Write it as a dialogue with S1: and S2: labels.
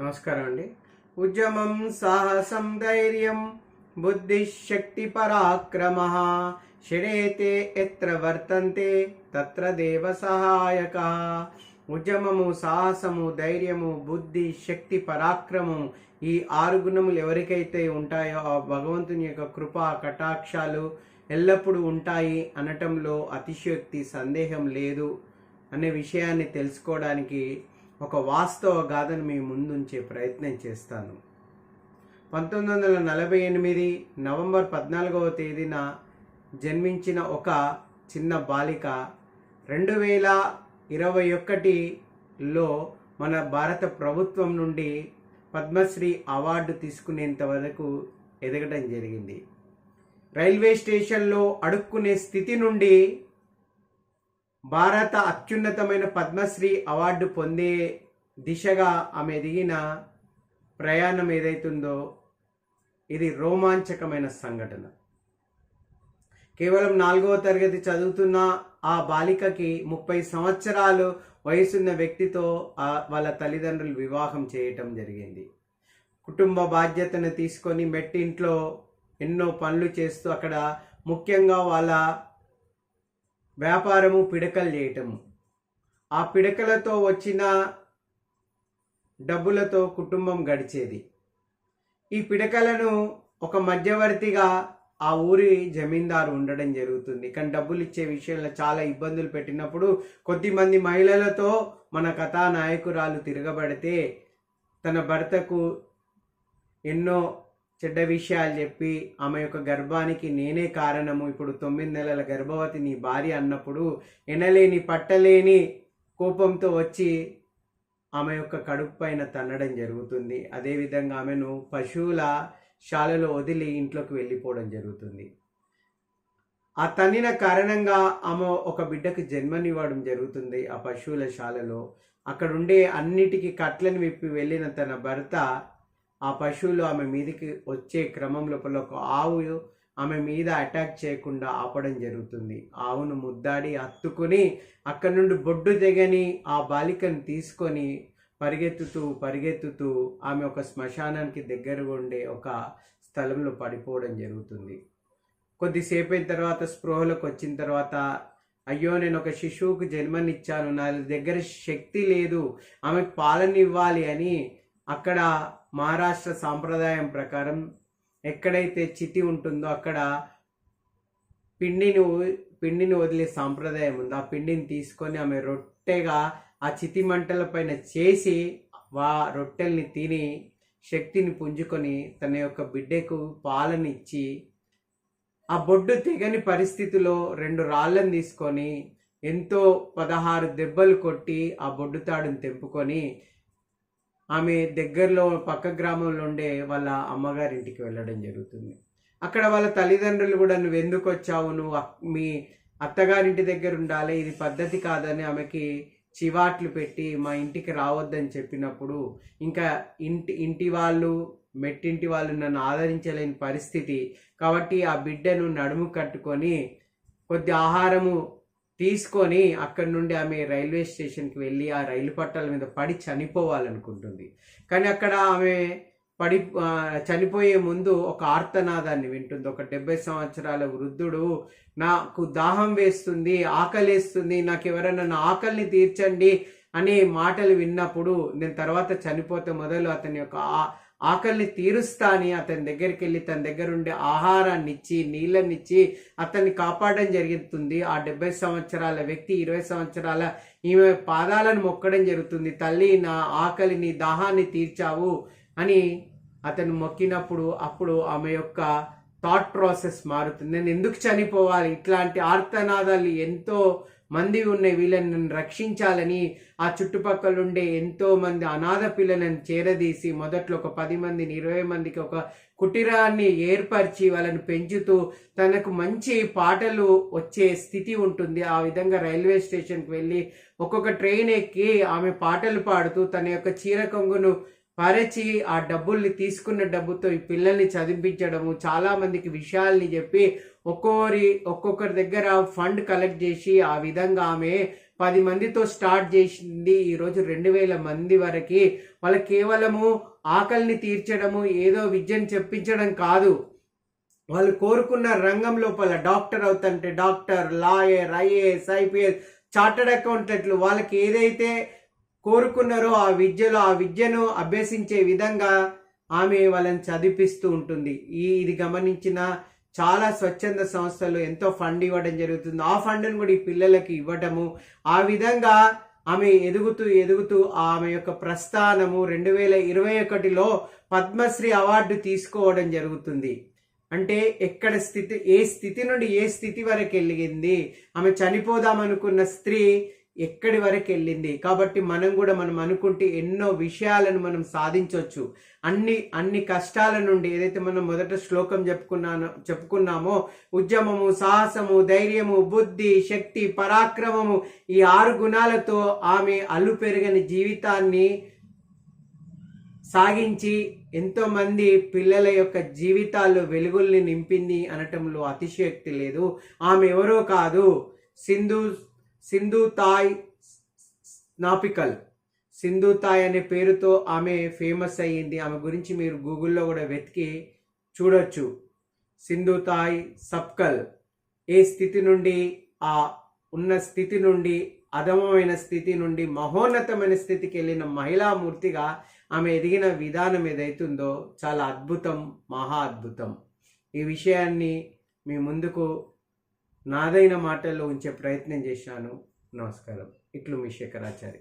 S1: నమస్కారం అండి. ఉద్యమం సాహసం ధైర్యం బుద్ధిశక్తి పరాక్రమ. షడేతే ఎత్ర వర్తంతే తత్ర దేవ సహాయక. ఉద్యమము సాహసము ధైర్యము బుద్ధి శక్తి పరాక్రమం ఈ ఆరు గుణములు ఎవరికైతే ఉంటాయో ఆ భగవంతుని యొక్క కృప కటాక్షాలు ఎల్లప్పుడూ ఉంటాయి అనటంలో అతిశయోక్తి సందేహం లేదు అనే విషయాన్ని తెలుసుకోవడానికి ఒక వాస్తవ గాథను మీ ముందుంచే ప్రయత్నం చేస్తాను. పంతొమ్మిది వందల నలభై ఎనిమిది నవంబర్ పద్నాలుగవ తేదీన జన్మించిన ఒక చిన్న బాలిక రెండు వేల ఇరవై ఒకటిలో మన భారత ప్రభుత్వం నుండి పద్మశ్రీ అవార్డు తీసుకునేంత వరకు ఎదగడం జరిగింది. రైల్వే స్టేషన్లో అడుక్కునే స్థితి నుండి భారత అత్యున్నతమైన పద్మశ్రీ అవార్డు పొందే దిశగా ఆమె ఎదిగిన ప్రయాణం ఏదైతుందో ఇది రోమాంచకమైన సంఘటన. కేవలం నాలుగవ తరగతి చదువుతున్న ఆ బాలికకి ముప్పై సంవత్సరాలు వయసున్న వ్యక్తితో వాళ్ళ తల్లిదండ్రులు వివాహం చేయటం జరిగింది. కుటుంబ బాధ్యతను తీసుకొని మెట్టింట్లో ఎన్నో పనులు చేస్తూ అక్కడ ముఖ్యంగా వాళ్ళ వ్యాపారము పిడకలు చేయటము. ఆ పిడకలతో వచ్చిన డబ్బులతో కుటుంబం గడిచేది. ఈ పిడకలను ఒక మధ్యవర్తిగా ఆ ఊరి జమీందారు ఉండడం జరుగుతుంది. కానీ డబ్బులు ఇచ్చే విషయంలో చాలా ఇబ్బందులు పెట్టినప్పుడు కొద్దిమంది మహిళలతో మన కథానాయకురాలు తిరగబడితే తన భర్తకు ఎన్నో చెడ్డ విషయాలు చెప్పి ఆమె యొక్క గర్భానికి నేనే కారణము. ఇప్పుడు తొమ్మిది నెలల గర్భవతి నీ భార్య అన్నప్పుడు ఎనలేని పట్టలేని కోపంతో వచ్చి ఆమె యొక్క కడుపు పైన తన్నడం జరుగుతుంది. అదేవిధంగా ఆమెను పశువుల శాలలో వదిలి ఇంట్లోకి వెళ్ళిపోవడం జరుగుతుంది. ఆ తన్నిన కారణంగా ఆమె ఒక బిడ్డకు జన్మనివ్వడం జరుగుతుంది ఆ పశువుల శాలలో. అక్కడుండే అన్నిటికీ కట్లను విప్పి వెళ్ళిన తన భర్త ఆ పశువులు ఆమె మీదకి వచ్చే క్రమం లోపల ఒక ఆవు ఆమె మీద అటాక్ చేయకుండా ఆపడం జరుగుతుంది. ఆవును ముద్దాడి హత్తుకొని అక్కడ నుండి బొడ్డు తెగని ఆ బాలికను తీసుకొని పరిగెత్తుతూ పరిగెత్తుతూ ఆమె ఒక శ్మశానానికి దగ్గరగా ఉండే ఒక స్థలంలో పడిపోవడం జరుగుతుంది. కొద్దిసేపు అయిన తర్వాత స్పృహలోకి వచ్చిన తర్వాత అయ్యో నేను ఒక శిశువుకు జన్మనిచ్చాను. నా దగ్గర శక్తి లేదు. ఆమెకు పాలన ఇవ్వాలి అని అక్కడ మహారాష్ట్ర సాంప్రదాయం ప్రకారం ఎక్కడైతే చితి ఉంటుందో అక్కడ పిండిని పిండిని వదిలే సాంప్రదాయం ఉంది. ఆ పిండిని తీసుకొని ఆమె రొట్టెగా ఆ చితి మంటల పైన చేసి వా రొట్టెల్ని తిని శక్తిని పుంజుకొని తన యొక్క బిడ్డకు పాలనిచ్చి ఆ బొడ్డు తెగని పరిస్థితిలో రెండు రాళ్ళను తీసుకొని ఎంతో పదహారు దెబ్బలు కొట్టి ఆ బొడ్డు తాడుని తెంపుకొని ఆమె దగ్గరలో పక్క గ్రామంలో ఉండే వాళ్ళ అమ్మగారింటికి వెళ్ళడం జరుగుతుంది. అక్కడ వాళ్ళ తల్లిదండ్రులు కూడా నువ్వు ఎందుకు వచ్చావు? నువ్వు మీ అత్తగారింటి దగ్గర ఉండాలి ఇది పద్ధతి కాదని ఆమెకి చివాట్లు పెట్టి మా ఇంటికి రావద్దని చెప్పినప్పుడు ఇంకా ఇంటి ఇంటి వాళ్ళు మెట్టింటి వాళ్ళు నన్ను ఆదరించలేని పరిస్థితి. కాబట్టి ఆ బిడ్డను నడుము కట్టుకొని కొద్ది ఆహారము తీసుకొని అక్కడి నుండి ఆమె రైల్వే స్టేషన్కి వెళ్ళి ఆ రైలు పట్టాల మీద పడి చనిపోవాలనుకుంటుంది. కానీ అక్కడ ఆమె పడి చనిపోయే ముందు ఒక ఆర్తనాదాన్ని వింటుంది. ఒక డెబ్బై సంవత్సరాల వృద్ధుడు నాకు దాహం వేస్తుంది ఆకలేస్తుంది నాకు ఎవరైనా నా ఆకలిని తీర్చండి అనే మాటలు విన్నప్పుడు నేను తర్వాత చనిపోతే మొదలు అతని యొక్క ఆకలిని తీరుస్తా అని అతని దగ్గరికి వెళ్ళి తన దగ్గర ఉండే ఆహారాన్ని ఇచ్చి నీళ్ళని ఇచ్చి అతన్ని కాపాడడం జరుగుతుంది. ఆ డెబ్బై సంవత్సరాల వ్యక్తి ఇరవై సంవత్సరాల ఈమె పాదాలను మొక్కడం జరుగుతుంది. తల్లి నా ఆకలిని దాహాన్ని తీర్చావు అని అతను మొక్కినప్పుడు అప్పుడు ఆమె యొక్క థాట్ ప్రాసెస్ మారుతుంది. నేను ఎందుకు చనిపోవాలి? ఇట్లాంటి ఆర్తనాదాలు ఎంతో మంది ఉన్నాయి వీళ్ళని నన్ను రక్షించాలని ఆ చుట్టుపక్కల ఉండే ఎంతో మంది అనాథ పిల్లలను చేరదీసి మొదట్లో ఒక పది మందిని ఇరవై మందికి ఒక కుటీరాన్ని ఏర్పరిచి వాళ్ళని పెంచుతూ తనకు మంచి పాటలు వచ్చే స్థితి ఉంటుంది. ఆ విధంగా రైల్వే స్టేషన్కి వెళ్ళి ఒక్కొక్క ట్రైన్ ఎక్కి ఆమె పాటలు పాడుతూ తన యొక్క చీర కొంగును పరచి ఆ డబ్బుల్ని తీసుకున్న డబ్బుతో ఈ పిల్లల్ని చదివించడము చాలామందికి విషయాల్ని చెప్పి ఒక్కొక్కరి ఒక్కొక్కరి దగ్గర ఫండ్ కలెక్ట్ చేసి ఆ విధంగా ఆమె పది మందితో స్టార్ట్ చేసింది. ఈరోజు రెండు వేల మంది వరకు వాళ్ళ కేవలము ఆకలిని తీర్చడము ఏదో విద్యను చెప్పించడం కాదు. వాళ్ళు కోరుకున్న రంగం లోపల డాక్టర్ అవుతుంటే doctor lawyer IAS IPS chartered అకౌంటెంట్లు వాళ్ళకి ఏదైతే కోరుకున్నారో ఆ విద్యలో ఆ విద్యను అభ్యసించే విధంగా ఆమె వాళ్ళని చదివిపిస్తూ ఉంటుంది. ఈ ఇది గమనించిన చాలా స్వచ్ఛంద సంస్థలు ఎంతో ఫండ్ ఇవ్వడం జరుగుతుంది. ఆ ఫండ్ను కూడా ఈ పిల్లలకి ఇవ్వటము ఆ విధంగా ఆమె ఎదుగుతూ ఎదుగుతూ ఆమె యొక్క ప్రస్థానము రెండు వేల ఇరవై ఒకటిలో పద్మశ్రీ అవార్డు తీసుకోవడం జరుగుతుంది. అంటే ఎక్కడ స్థితి ఏ స్థితి నుండి ఏ స్థితి వరకు వెళ్ళింది? ఆమె చనిపోదామనుకున్న స్త్రీ ఎక్కడి వరకు వెళ్ళింది? కాబట్టి మనం కూడా మనం అనుకుంటే ఎన్నో విషయాలను మనం సాధించవచ్చు అన్ని అన్ని కష్టాల నుండి ఏదైతే మనం మొదట శ్లోకం చెప్పుకున్నానో చెప్పుకున్నామో ఉద్యమము సాహసము ధైర్యము బుద్ధి శక్తి పరాక్రమము ఈ ఆరు గుణాలతో ఆమె అల్లు పెరిగని జీవితాన్ని సాగించి ఎంతోమంది పిల్లల యొక్క జీవితాల్లో వెలుగుల్ని నింపింది అనటంలో అతిశయోక్తి లేదు. ఆమె ఎవరో కాదు. సింధు సింధు తాయ్ నాపికల్. సింధు తాయ్ అనే పేరుతో ఆమె ఫేమస్ అయ్యింది. ఆమె గురించి మీరు గూగుల్లో కూడా వెతికి చూడొచ్చు. సింధు తాయ్ సప్కల్. ఏ స్థితి నుండి? ఆ ఉన్న స్థితి నుండి అధమమైన స్థితి నుండి మహోన్నతమైన స్థితికి వెళ్ళిన మహిళామూర్తిగా ఆమె ఎదిగిన విధానం ఏదైతుందో చాలా అద్భుతం మహా అద్భుతం. ఈ విషయాన్ని మీ ముందుకు నాదైన మాటల్లో ఉంచే ప్రయత్నం చేశాను. నమస్కారం. ఇట్లు మీ శేఖరాచారి